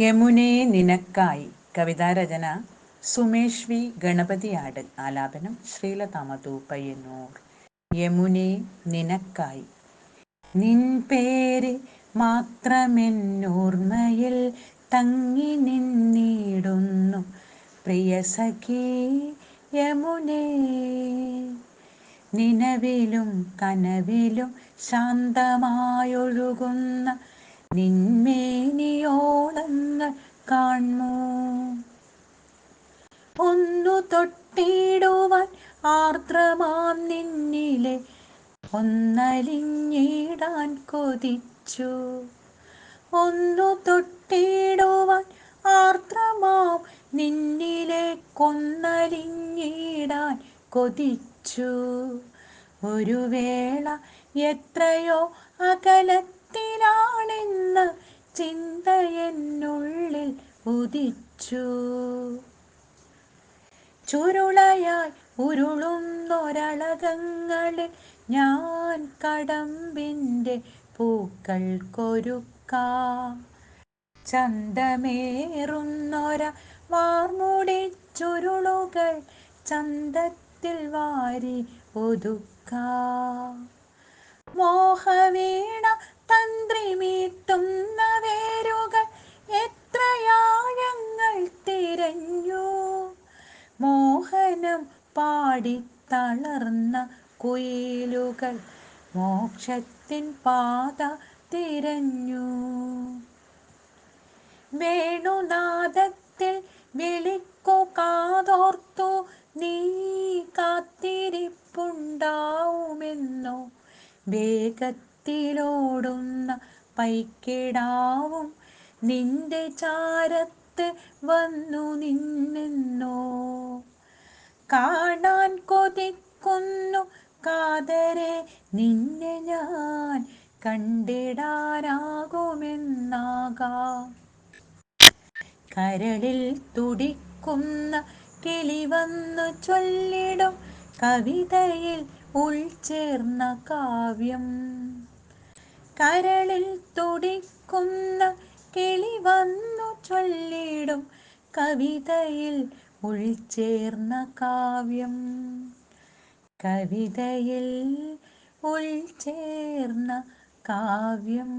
യമുനേ നിനക്കായി. കവിതാരചന സുമേഷ് വി ഗണപതിയാട് ആലാപനം ശ്രീലതാമതു പയ്യന്നൂർ. യമുനേ നിനക്കായി. നിൻ പേര് മാത്രമെന്നോർമ്മയിൽ തങ്ങി നിന്നിടുന്നു. പ്രിയ സഖി യമുനേ നിലവിലും കനവിലും ശാന്തമായൊഴുകുന്ന നിന്മേനിയോളങ്ങൾ കാണുമോ? ഒന്നു തൊട്ടിടുവാൻ ആർദ്രമാം നിന്നിലെ ഒന്നലിഞ്ഞിടാൻ കൊതിച്ചു. ഒന്നു തൊട്ടിടുവാൻ ആർദ്രമാം നിന്നിലെ കൊന്നലിഞ്ഞിടാൻ കൊതിച്ചു. ഒരു വേള എത്രയോ അകലത്തിലാണെന്ന ചിന്ത എന്നുള്ളിൽ ഉദിച്ചു. ചുരുളയായി ഉരുളുന്നൊരളകങ്ങളിൽ ഞാൻ കടമ്പിന്റെ പൂക്കൾ കൊരുക്കാം ചന്തമേറുന്നൊര വാർമുടി ചുരുളുകൾ ചന്തത്തിൽ വാരി ഒതുക്കാം. മോഹവീണ തന്ത്രി മോഹനം പാടി തളർന്ന കുയിലുകൾ മോക്ഷത്തിൻ പാത തിരഞ്ഞു. വേണുനാദത്തിൽ വിളിക്കു കാതോർത്തു നീ കാത്തിരിപ്പുണ്ടാവുമെന്നോ? വേഗത്തിലോടുന്ന പൈക്കിടാവും നിന്റെ ചാരത്ത് വന്നു നിന്നെന്നോ? കൊതിക്കുന്നു കാതരെ നിന്നെ ഞാൻ കണ്ടിടാനാകുമെന്നാകാം. കരളിൽ തുടിക്കുന്ന കിളി വന്നു ചൊല്ലിടും കവിതയിൽ ഉൾച്ചേർന്ന കാവ്യം. കരളിൽ തുടിക്കുന്ന കിളി വന്നു ചൊല്ലിടും കവിതയിൽ ഉൾച്ചേർന്ന കാവ്യം. കവിതയിൽ ഉൾച്ചേർന്ന കാവ്യം.